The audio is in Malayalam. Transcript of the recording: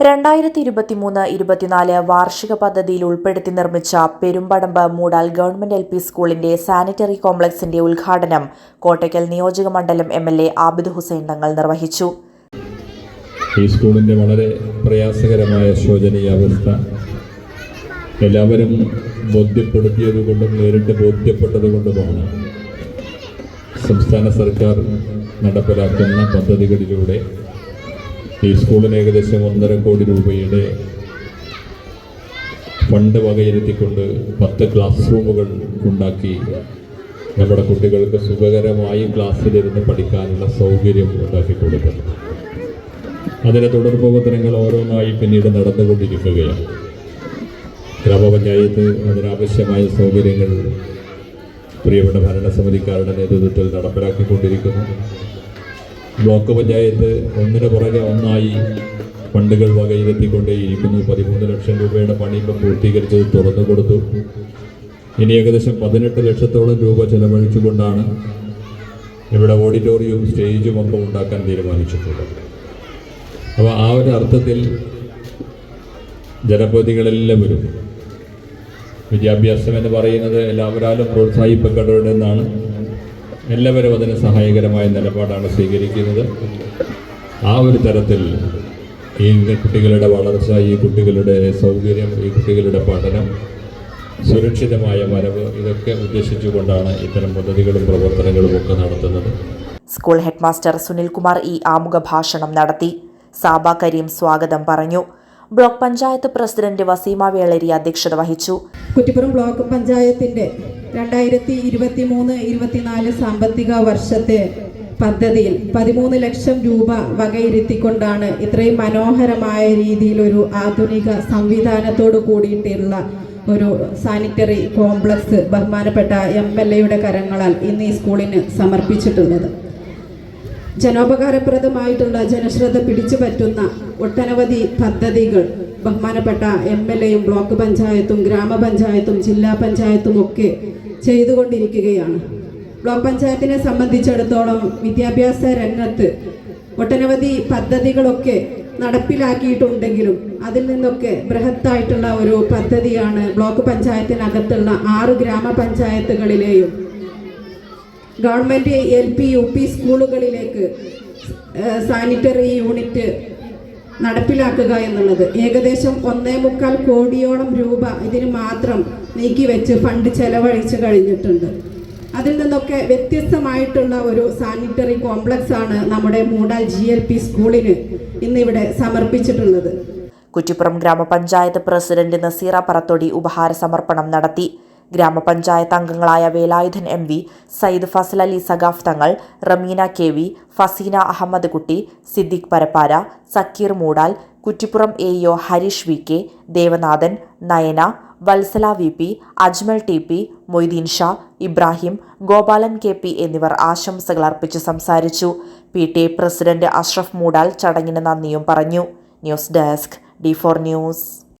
രണ്ടായിരത്തി ഇരുപത്തിമൂന്ന് ഇരുപത്തിനാല് വാർഷിക പദ്ധതിയിൽ ഉൾപ്പെടുത്തി നിർമ്മിച്ച Perumbadamb Moodal government L P സ്കൂളിന്റെ സാനിറ്ററി കോംപ്ലക്സിന്റെ ഉദ്ഘാടനം കോട്ടയ്ക്കൽ നിയോജക മണ്ഡലം M L A Abid Hussain Thangal നിർവഹിച്ചു. ഈ സ്കൂളിന്റെ വളരെ പ്രയാസകരമായ ശോചനീയ അവസ്ഥ. എല്ലാവരും ബോധ്യപ്പെടുത്തിയത് കൊണ്ടും നേരിട്ട് ബോധ്യപ്പെട്ടത് കൊണ്ടുമാണ്. സംസ്ഥാന സർക്കാർ നടപ്പിലാക്കുന്ന പദ്ധതികളിലൂടെ ഈ സ്കൂളിന് ഏകദേശം ഒന്നര കോടി രൂപയുടെ ഫണ്ട് വകയിരുത്തിക്കൊണ്ട് പത്ത് ക്ലാസ് റൂമുകൾ ഉണ്ടാക്കി. നമ്മുടെ കുട്ടികൾക്ക് സുഖകരമായി ക്ലാസ്സിലിരുന്ന് പഠിക്കാനുള്ള സൗകര്യം ഉണ്ടാക്കി കൊടുക്കുന്നു. അതിന്റെ തുടർ പ്രവർത്തനങ്ങൾ ഓരോന്നായി പിന്നീട് നടന്നുകൊണ്ടിരിക്കുകയാണ്. ഗ്രാമപഞ്ചായത്ത് അതിനാവശ്യമായ സൗകര്യങ്ങൾ പ്രിയപ്പെട്ട ഭരണസമിതിക്കാരുടെ നേതൃത്വത്തിൽ നടപ്പിലാക്കിക്കൊണ്ടിരിക്കുന്നു. ബ്ലോക്ക് പഞ്ചായത്ത് ഒന്നിന് പുറകെ ഒന്നായി ഫണ്ടുകൾ വകയിലെത്തിക്കൊണ്ടേയിരിക്കുന്നു പതിമൂന്ന് ലക്ഷം രൂപയുടെ പണി ഇപ്പം പൂർത്തീകരിച്ചത് തുറന്നു കൊടുത്തു. ഇനി ഏകദേശം പതിനെട്ട് ലക്ഷത്തോളം രൂപ ചെലവഴിച്ചുകൊണ്ടാണ് ഇവിടെ ഓഡിറ്റോറിയവും സ്റ്റേജും ഒക്കെ ഉണ്ടാക്കാൻ തീരുമാനിച്ചിട്ടുള്ളത്. അപ്പോൾ ആ ഒരു അർത്ഥത്തിൽ ജനപ്രതികളെല്ലാവരും വിദ്യാഭ്യാസം എന്ന് പറയുന്നത് എല്ലാവരാലും പ്രോത്സാഹിപ്പിക്കപ്പെടുന്നതാണ് എല്ലാവരും അതിന് സഹായകരമായ നിലപാടാണ് സ്വീകരിക്കുന്നത്. ആ ഒരു തരത്തിൽ ഈ കുട്ടികളുടെ വളർച്ച ഈ കുട്ടികളുടെ സൗകര്യം ഈ കുട്ടികളുടെ പഠനം സുരക്ഷിതമായ വരവ് ഇതൊക്കെ ഉദ്ദേശിച്ചുകൊണ്ടാണ് ഇത്തരം പദ്ധതികളും പ്രവർത്തനങ്ങളും ഒക്കെ നടത്തുന്നത്. സ്കൂൾ ഹെഡ്മാസ്റ്റർ സുനിൽകുമാർ ഈ ആമുഖ ഭാഷണം നടത്തി. സാബ കരീം സ്വാഗതം പറഞ്ഞു. ബ്ലോക്ക് പഞ്ചായത്ത് പ്രസിഡന്റ് വസീമ വേളരി അധ്യക്ഷത വഹിച്ചു. കുറ്റിപ്പുറം ബ്ലോക്ക് പഞ്ചായത്തിന്റെ രണ്ടായിരത്തി ഇരുപത്തി മൂന്ന് ഇരുപത്തിനാല് സാമ്പത്തിക വർഷത്തെ പദ്ധതിയിൽ പതിമൂന്ന് ലക്ഷം രൂപ വകയിരുത്തിക്കൊണ്ടാണ് ഇത്രയും മനോഹരമായ രീതിയിൽ ഒരു ആധുനിക സംവിധാനത്തോട് കൂടിയിട്ടുള്ള ഒരു സാനിറ്ററി കോംപ്ലക്സ് ബഹുമാനപ്പെട്ട എം എൽ എയുടെ കരങ്ങളാൽ ഇന്ന് ഈ സ്കൂളിന് സമർപ്പിച്ചിട്ടുള്ളത്. ജനോപകാരപ്രദമായിട്ടുള്ള ജനശ്രദ്ധ പിടിച്ചു പറ്റുന്ന ഒട്ടനവധി പദ്ധതികൾ. ബഹുമാനപ്പെട്ട എം എൽ എയും ബ്ലോക്ക് പഞ്ചായത്തും ഗ്രാമപഞ്ചായത്തും ജില്ലാ പഞ്ചായത്തും ഒക്കെ ചെയ്തുകൊണ്ടിരിക്കുകയാണ്. ബ്ലോക്ക് പഞ്ചായത്തിനെ സംബന്ധിച്ചിടത്തോളം വിദ്യാഭ്യാസ രംഗത്ത് ഒട്ടനവധി പദ്ധതികളൊക്കെ നടപ്പിലാക്കിയിട്ടുണ്ടെങ്കിലും അതിൽ നിന്നൊക്കെ ബൃഹത്തായിട്ടുള്ള ഒരു പദ്ധതിയാണ് ബ്ലോക്ക് പഞ്ചായത്തിനകത്തുള്ള ആറ് ഗ്രാമപഞ്ചായത്തുകളിലെയും government L P U P സ്കൂളുകളിലേക്ക് സാനിറ്ററി യൂണിറ്റ് നടപ്പിലാക്കുക എന്നുള്ളത്. ഏകദേശം ഒന്നേ മുക്കാൽ കോടിയോളം രൂപ ഇതിന് മാത്രം നീക്കി വെച്ച് ഫണ്ട് ചെലവഴിച്ച് കഴിഞ്ഞിട്ടുണ്ട്. അതിൽ നിന്നൊക്കെ വ്യത്യസ്തമായിട്ടുള്ള ഒരു സാനിറ്ററി കോംപ്ലക്സ് ആണ് നമ്മുടെ മൂടാൽ ജി എൽ പി സ്കൂളിന് ഇന്നിവിടെ സമർപ്പിച്ചിട്ടുള്ളത്. കുറ്റിപ്പുറം ഗ്രാമപഞ്ചായത്ത് പ്രസിഡന്റ് നസീറ പറത്തൊടി ഉപഹാര സമർപ്പണം നടത്തി. ഗ്രാമപഞ്ചായത്ത് അംഗങ്ങളായ Velayudhan M V Sayyid Fazal Ali Sakhaf Thangal Rameena K V Faseena Ahammed Kutty Siddique Parappara Sakkeer Moodal Kuttippuram A O Harish V K Devanathan Nayana Vatsala V P Ajmal T P Moideen Sha Ibrahim Gopalan K P എന്നിവർ ആശംസകൾ അർപ്പിച്ച് സംസാരിച്ചു. P T A president Ashraf Moodal ചടങ്ങിന് നന്ദിയും പറഞ്ഞു. News desk D four news.